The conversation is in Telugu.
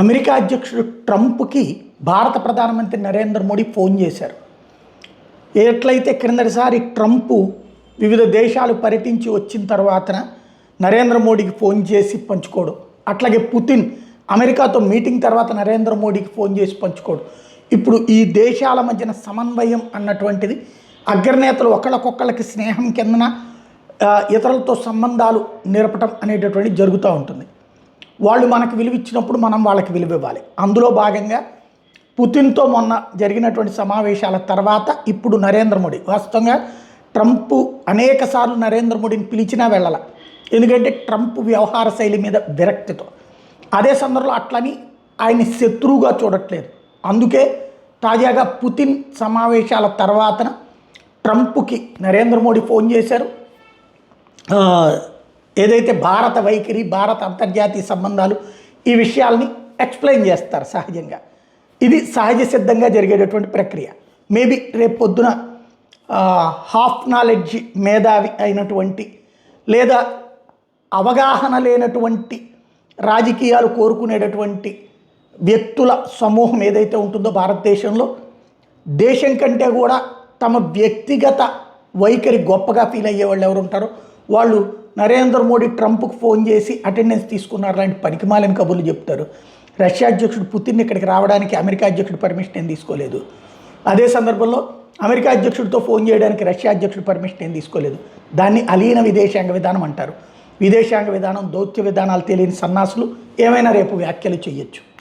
అమెరికా అధ్యక్షుడు ట్రంప్కి భారత ప్రధానమంత్రి నరేంద్ర మోడీ ఫోన్ చేశారు. ఎట్లయితే క్రిందటిసారి ట్రంప్ వివిధ దేశాలు పర్యటించి వచ్చిన తర్వాతన నరేంద్ర మోడీకి ఫోన్ చేసి పంచుకోడు. అట్లాగే పుతిన్ అమెరికాతో మీటింగ్ తర్వాత నరేంద్ర మోడీకి ఫోన్ చేసి పంచుకోడు. ఇప్పుడు ఈ దేశాల మధ్యన సమన్వయం అన్నటువంటిది అగ్రనేతలు ఒకళ్ళకొకళ్ళకి స్నేహం కిందన ఇతరులతో సంబంధాలు నిరపటం అనేటటువంటి జరుగుతూ ఉంటుంది. వాళ్ళు మనకు విలువ ఇచ్చినప్పుడు మనం వాళ్ళకి విలువ ఇవ్వాలి అందులో భాగంగా పుతిన్తో మొన్న జరిగినటువంటి సమావేశాల తర్వాత ఇప్పుడు నరేంద్ర మోడీ వాస్తవంగా ట్రంప్ అనేకసార్లు నరేంద్ర మోడీని పిలిచినా వెళ్ళాల. ఎందుకంటే ట్రంప్ వ్యవహార శైలి మీద విరక్తితో. అదే సందర్భంలో అట్లని ఆయన్ని శత్రువుగా చూడట్లేదు. అందుకే తాజాగా పుతిన్ సమావేశాల తర్వాతన ట్రంప్కి నరేంద్ర మోడీ ఫోన్ చేశారు. ఏదైతే భారత వైఖరి భారత అంతర్జాతీయ సంబంధాలు ఈ విషయాల్ని ఎక్స్ప్లెయిన్ చేస్తారు సహజంగా. ఇది సహజ సిద్ధంగా జరిగేటటువంటి ప్రక్రియ. మేబీ రేపు పొద్దున హాఫ్ నాలెడ్జ్ మేధావి అయినటువంటి లేదా అవగాహన లేనటువంటి రాజకీయాలు కోరుకునేటటువంటి వ్యక్తుల సమూహం ఏదైతే ఉంటుందో భారతదేశంలో దేశం కంటే కూడా తమ వ్యక్తిగత వైఖరి గొప్పగా ఫీల్ అయ్యే వాళ్ళు ఎవరు ఉంటారో వాళ్ళు నరేంద్ర మోడీ ట్రంప్కు ఫోన్ చేసి అటెండెన్స్ తీసుకున్నారు లాంటి పనికిమాలని కబుర్లు చెప్తారు. రష్యా అధ్యక్షుడు పుతిన్ ఇక్కడికి రావడానికి అమెరికా అధ్యక్షుడు పర్మిషన్ ఏం తీసుకోలేదు. అదే సందర్భంలో అమెరికా అధ్యక్షుడితో ఫోన్ చేయడానికి రష్యా అధ్యక్షుడు పర్మిషన్ ఏం తీసుకోలేదు. దాన్ని అలీన విదేశాంగ విధానం అంటారు. విదేశాంగ విధానం దౌత్య విధానాలు తెలియని సన్నాసులు ఏమైనా రేపు వ్యాఖ్యలు చేయొచ్చు.